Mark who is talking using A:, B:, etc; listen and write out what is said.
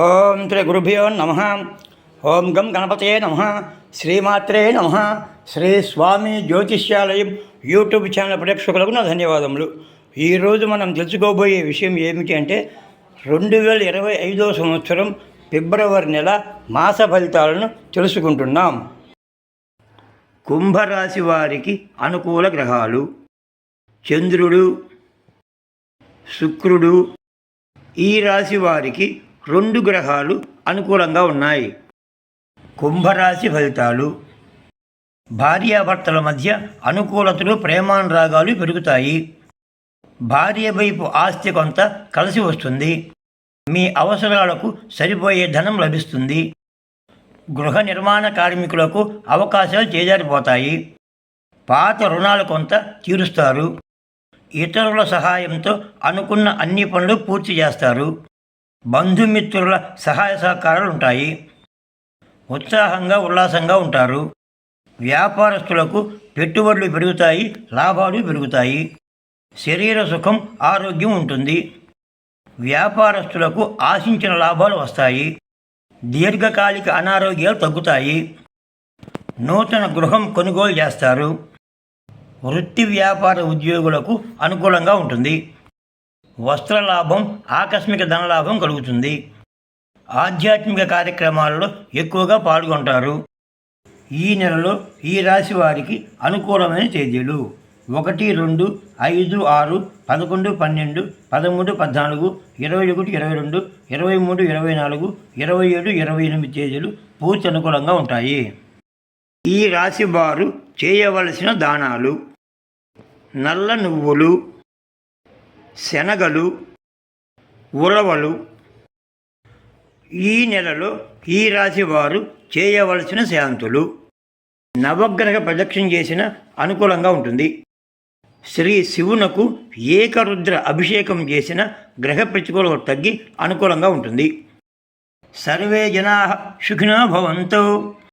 A: ఓం శ్రీ గురుభ్యో నమ. ఓం గం గణపతయే నమ. శ్రీమాత్రే నమ. శ్రీ స్వామి జ్యోతిష్యాలయం యూట్యూబ్ ఛానల్ ప్రేక్షకులకు నా ధన్యవాదములు. ఈరోజు మనం తెలుసుకోబోయే విషయం ఏమిటి అంటే రెండు వేల ఇరవై ఐదో సంవత్సరం ఫిబ్రవరి నెల మాస ఫలితాలను తెలుసుకుంటున్నాం. కుంభరాశి వారికి అనుకూల గ్రహాలు. చంద్రుడు శుక్రుడు ఈ రాశి వారికి రెండు గ్రహాలు అనుకూలంగా ఉన్నాయి. కుంభరాశి ఫలితాలు. భార్యాభర్తల మధ్య అనుకూలతలు ప్రేమానురాగాలు పెరుగుతాయి. భార్య వైపు ఆస్తి కొంత కలిసి వస్తుంది. మీ అవసరాలకు సరిపోయే ధనం లభిస్తుంది. గృహ నిర్మాణ కార్మికులకు అవకాశాలు చేజారిపోతాయి. పాత రుణాలు కొంత తీరుస్తారు. ఇతరుల సహాయంతో అనుకున్న అన్ని పనులు పూర్తి చేస్తారు. బంధుమిత్రుల సహాయ సహకారాలు ఉంటాయి. ఉత్సాహంగా ఉల్లాసంగా ఉంటారు. వ్యాపారస్తులకు పెట్టుబడులు పెరుగుతాయి లాభాలు పెరుగుతాయి. శరీర సుఖం ఆరోగ్యం ఉంటుంది. వ్యాపారస్తులకు ఆశించిన లాభాలు వస్తాయి. దీర్ఘకాలిక అనారోగ్యాలు తగ్గుతాయి. నూతన గృహం కొనుగోలు చేస్తారు. వృత్తి వ్యాపార ఉద్యోగులకు అనుకూలంగా ఉంటుంది. వస్త్ర లాభం ఆకస్మిక ధనలాభం కలుగుతుంది. ఆధ్యాత్మిక కార్యక్రమాలలో ఎక్కువగా పాల్గొంటారు. ఈ నెలలో ఈ రాశి వారికి అనుకూలమైన తేదీలు. ఒకటి రెండు ఐదు ఆరు పదకొండు పన్నెండు పదమూడు పద్నాలుగు ఇరవై ఒకటి ఇరవై రెండు ఇరవై మూడు ఇరవై నాలుగు ఇరవై ఏడు ఇరవై ఎనిమిది తేదీలు పూర్తి అనుకూలంగా ఉంటాయి. ఈ రాశి వారు చేయవలసిన దానాలు. నల్ల నువ్వులు శనగలు ఉలవలు ఈ నెలలో ఈ రాశి వారు చేయవలసిన శాంతులు. నవగ్రహ ప్రదక్షిణ చేసిన అనుకూలంగా ఉంటుంది. శ్రీ శివునకు ఏకరుద్ర అభిషేకం చేసిన గ్రహ ప్రతికూలత తగ్గి అనుకూలంగా ఉంటుంది. సర్వే జనా సుఖినో భవంతో.